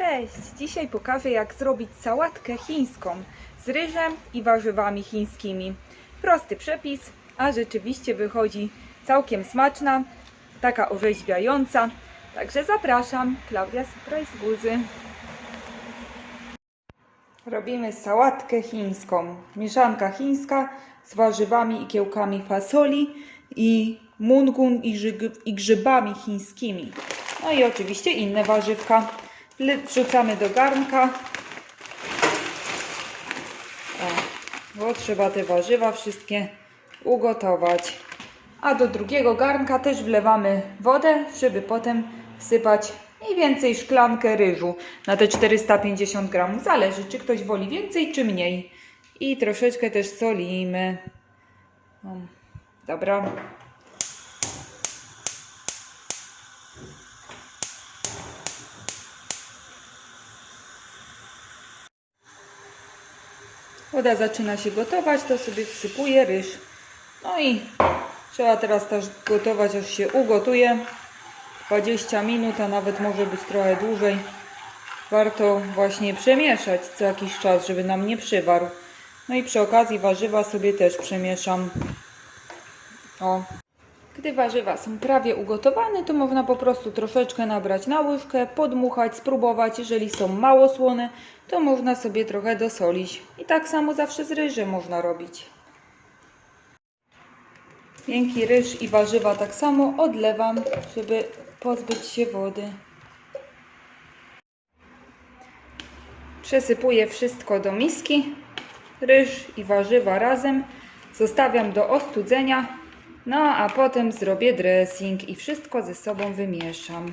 Cześć! Dzisiaj pokażę jak zrobić sałatkę chińską z ryżem i warzywami chińskimi. Prosty przepis, a rzeczywiście wychodzi całkiem smaczna, taka orzeźwiająca. Także zapraszam, Klaudia Surprise Guzy. Robimy sałatkę chińską. Mieszanka chińska z warzywami i kiełkami fasoli i mungun i, żyg- i grzybami chińskimi. No i oczywiście inne warzywka. Wrzucamy do garnka. O, bo trzeba te warzywa wszystkie ugotować. A do drugiego garnka też wlewamy wodę, żeby potem wsypać mniej więcej szklankę ryżu na te 450 gramów. Zależy, czy ktoś woli więcej, czy mniej. I troszeczkę też solimy. Dobra. Woda zaczyna się gotować, to sobie wsypuję ryż. No i trzeba teraz też gotować, aż się ugotuje. 20 minut, a nawet może być trochę dłużej. Warto właśnie przemieszać co jakiś czas, żeby nam nie przywarł. No i przy okazji warzywa sobie też przemieszam. O. Gdy warzywa są prawie ugotowane, to można po prostu troszeczkę nabrać na łyżkę, podmuchać, spróbować. Jeżeli są mało słone, to można sobie trochę dosolić. I tak samo zawsze z ryżem można robić. Miękki ryż i warzywa tak samo odlewam, żeby pozbyć się wody. Przesypuję wszystko do miski. Ryż i warzywa razem. Zostawiam do ostudzenia. No a potem zrobię dressing i wszystko ze sobą wymieszam.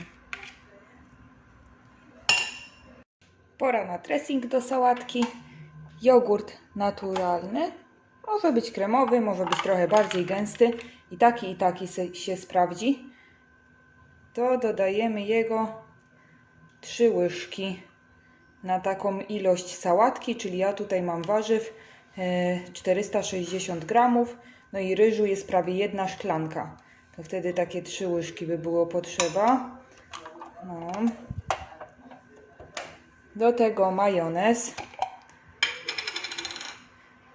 Pora na dressing do sałatki. Jogurt naturalny. Może być kremowy, może być trochę bardziej gęsty. I taki, i taki się sprawdzi. To dodajemy jego 3 łyżki na taką ilość sałatki, czyli ja tutaj mam warzyw e, 460 gramów, no i ryżu jest prawie jedna szklanka. To wtedy takie 3 łyżki by było potrzeba. No. Do tego majonez.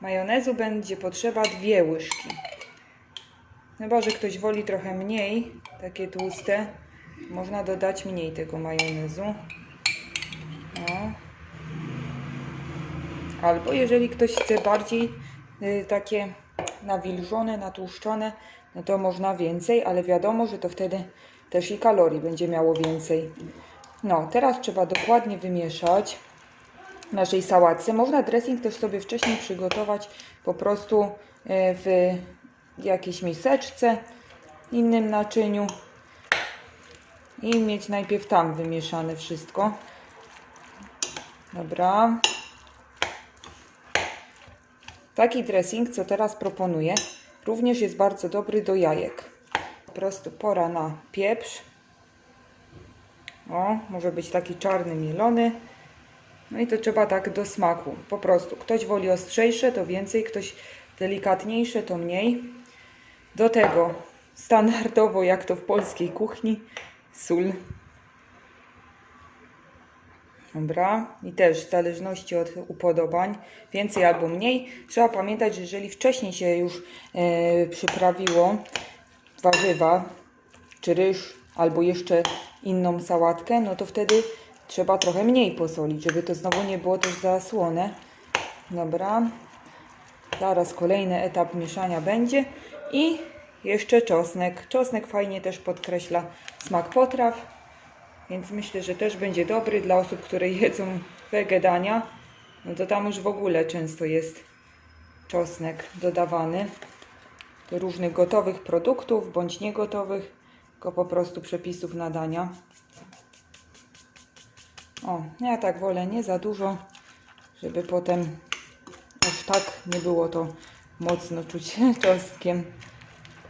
Majonezu będzie potrzeba dwie łyżki. Chyba, że ktoś woli trochę mniej, takie tłuste, można dodać mniej tego majonezu. No. Albo jeżeli ktoś chce bardziej y, takie nawilżone, natłuszczone, no to można więcej, ale wiadomo, że to wtedy też i kalorii będzie miało więcej. No, teraz trzeba dokładnie wymieszać naszej sałatce. Można dressing też sobie wcześniej przygotować po prostu y, w jakiejś miseczce, innym naczyniu i mieć najpierw tam wymieszane wszystko. Dobra. Taki dressing, co teraz proponuję, również jest bardzo dobry do jajek. Po prostu pora na pieprz. O, może być taki czarny, mielony. No i to trzeba tak do smaku. Po prostu. Ktoś woli ostrzejsze, to więcej, ktoś delikatniejsze, to mniej. Do tego standardowo, jak to w polskiej kuchni, sól. Dobra, i też w zależności od upodobań, więcej albo mniej. Trzeba pamiętać, że jeżeli wcześniej się już e, przyprawiło warzywa, czy ryż, albo jeszcze inną sałatkę, no to wtedy trzeba trochę mniej posolić, żeby to znowu nie było też za słone. Dobra, zaraz kolejny etap mieszania będzie i jeszcze czosnek. Czosnek fajnie też podkreśla smak potraw. Więc myślę, że też będzie dobry dla osób, które jedzą wegedania. No to tam już w ogóle często jest czosnek dodawany do różnych gotowych produktów, bądź niegotowych, tylko po prostu przepisów nadania. O, ja tak wolę nie za dużo, żeby potem aż tak nie było to mocno czuć czosnkiem.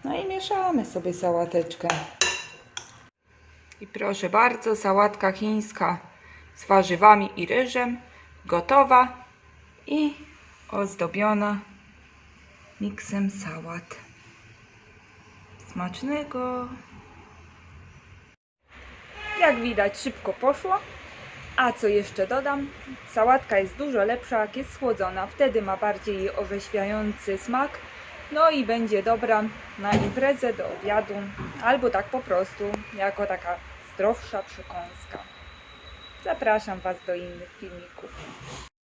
No i mieszamy sobie sałateczkę. I proszę bardzo, sałatka chińska z warzywami i ryżem, gotowa i ozdobiona miksem sałat. Smacznego! Jak widać, szybko poszło. A co jeszcze dodam? Sałatka jest dużo lepsza, jak jest schłodzona. Wtedy ma bardziej orzeźwiający smak. No i będzie dobra na imprezę, do obiadu, albo tak po prostu, jako taka zdrowsza przekąska. Zapraszam Was do innych filmików.